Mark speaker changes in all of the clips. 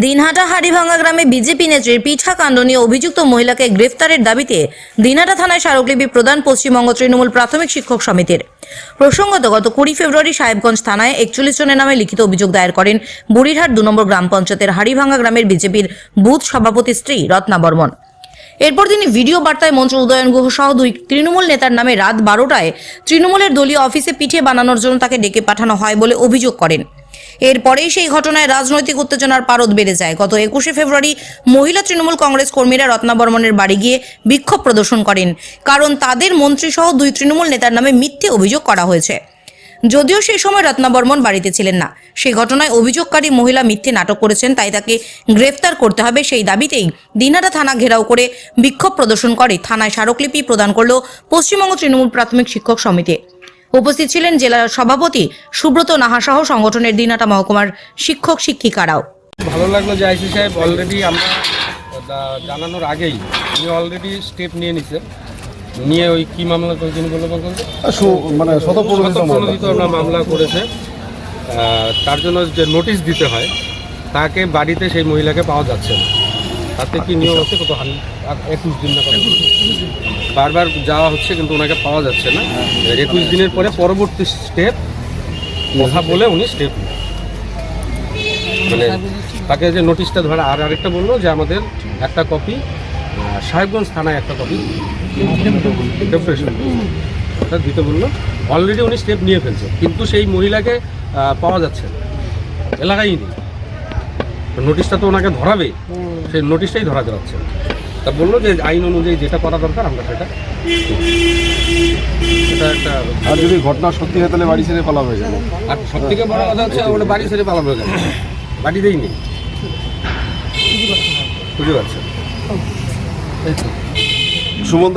Speaker 1: দিনহাটা হাড়িভাঙ্গা গ্রামে বিজেপি নেত্রীর পিঠা কাণ্ড নিয়ে অভিযুক্ত মহিলাকে গ্রেফতারের দাবিতে দিনহাটা থানায় স্মারকলিপি প্রদান পশ্চিমবঙ্গ তৃণমূল প্রাথমিক শিক্ষক সমিতির। প্রসঙ্গত, গত কুড়ি ফেব্রুয়ারি সাহেবগঞ্জ থানায় একচল্লিশ জনের নামে লিখিত অভিযোগ দায়ের করেন বুড়িরহাট দু নম্বর গ্রাম পঞ্চায়েতের হাড়িভাঙ্গা গ্রামের বিজেপির বুথ সভাপতি স্ত্রী রত্না বর্মন। এরপর তিনি ভিডিও বার্তায় মন্ত্রী উদয়ন গুহ সহ দুই তৃণমূল নেতার নামে রাত বারোটায় তৃণমূলের দলীয় অফিসে পিঠে বানানোর জন্য তাকে ডেকে পাঠানো হয় বলে অভিযোগ করেন। এরপরেই সেই ঘটনায় রাজনৈতিক উত্তেজনার পারদ বেড়ে যায়। গত একুশে ফেব্রুয়ারি মহিলা তৃণমূল কংগ্রেস কর্মীরা রত্না বর্মনের বাড়ি গিয়ে বিক্ষোভ প্রদর্শন করেন। কারণ তাদের মন্ত্রী সহ দুই তৃণমূল নেতার নামে মিথ্যে অভিযোগ করা হয়েছে। যদিও সেই সময় রত্না বর্মন বাড়িতে ছিলেন না। সেই ঘটনায় অভিযোগকারী মহিলা মিথ্যে নাটক করেছেন, তাই তাকে গ্রেফতার করতে হবে সেই দাবিতেই দিনাটা থানা ঘেরাও করে বিক্ষোভ প্রদর্শন করে। থানায় স্মারকলিপি প্রদান করল পশ্চিমবঙ্গ তৃণমূল প্রাথমিক শিক্ষক সমিতি। উপস্থিত ছিলেন জেলার সভাপতি সুব্রত নাহা সহ সংগঠনের দিনাটা মহকুমার শিক্ষক শিক্ষিকারাও।
Speaker 2: ভালো লাগল যে আইসি সাহেব অলরেডি আমরা জানানোর আগেই উনি অলরেডি স্টেপ নিয়ে নিছে। নিয়ে ওই কি মামলা করেছেন বলে বলুন
Speaker 3: মানে শতপ্রণোদিত মামলা।
Speaker 2: আমরা মামলা করেছে। তার জন্য যে নোটিশ দিতে হয় তাকে বাড়িতে সেই মহিলাকে পাওয়া যাচ্ছে না। তাতে কি নিয়ম হচ্ছে কত হান একুশ দিন না? বারবার যাওয়া হচ্ছে, কিন্তু ওনাকে পাওয়া যাচ্ছে না। একুশ দিনের পরে পরবর্তী স্টেপ, কথা বলে উনি স্টেপ মানে তাকে যে নোটিশটা ধরা, আর আরেকটা বলল যে আমাদের একটা কপি সাহেবগঞ্জ থানায় একটা কপি। ওটা দিতে বলল। অলরেডি উনি স্টেপ নিয়ে ফেলছে, কিন্তু সেই মহিলাকে পাওয়া যাচ্ছে না। এলাকায় নেই। নোটিশটা তো ওনাকে ধরাবে সেই নোটিশটাই ধরা যাচ্ছে। তা বলল যে আইন অনুযায়ী যেটা করা দরকার আমরা সেটা একটা
Speaker 3: আর যদি ঘটনা সত্যি হয় তাহলে বাড়ি ছেড়ে পালাবে কেন?
Speaker 2: আর সব থেকে বড় কথা হচ্ছে ওটা বাড়ি ছেড়ে পালাবে কেন? বাড়িতেই নেই বুঝতে পারছেন
Speaker 3: সুমন্ত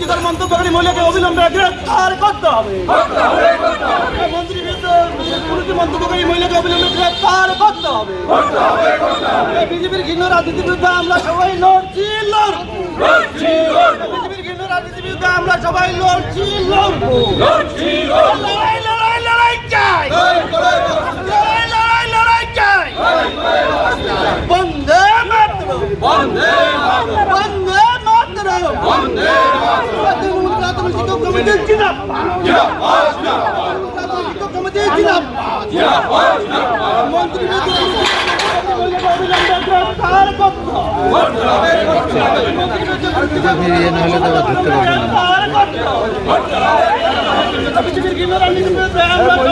Speaker 4: গুরুত্বকর মন্তব্যকারী মহিলাকে করতে হবে। মন্ত্রীর বিরুদ্ধে মন্তব্যকারী মহিলাকে অবিলম্বে গ্রেফতার করতে হবে। বিজেপির আমরা সবাই লড়ছি, লড়বো। বিজেপির আমরা সবাই লড়ছি লড়াই লড়াই লড়াই চাই। প্রাথমিক শিক্ষক কমিটি জিন্দাবাদ প্রাথমিক শিক্ষক কমিটি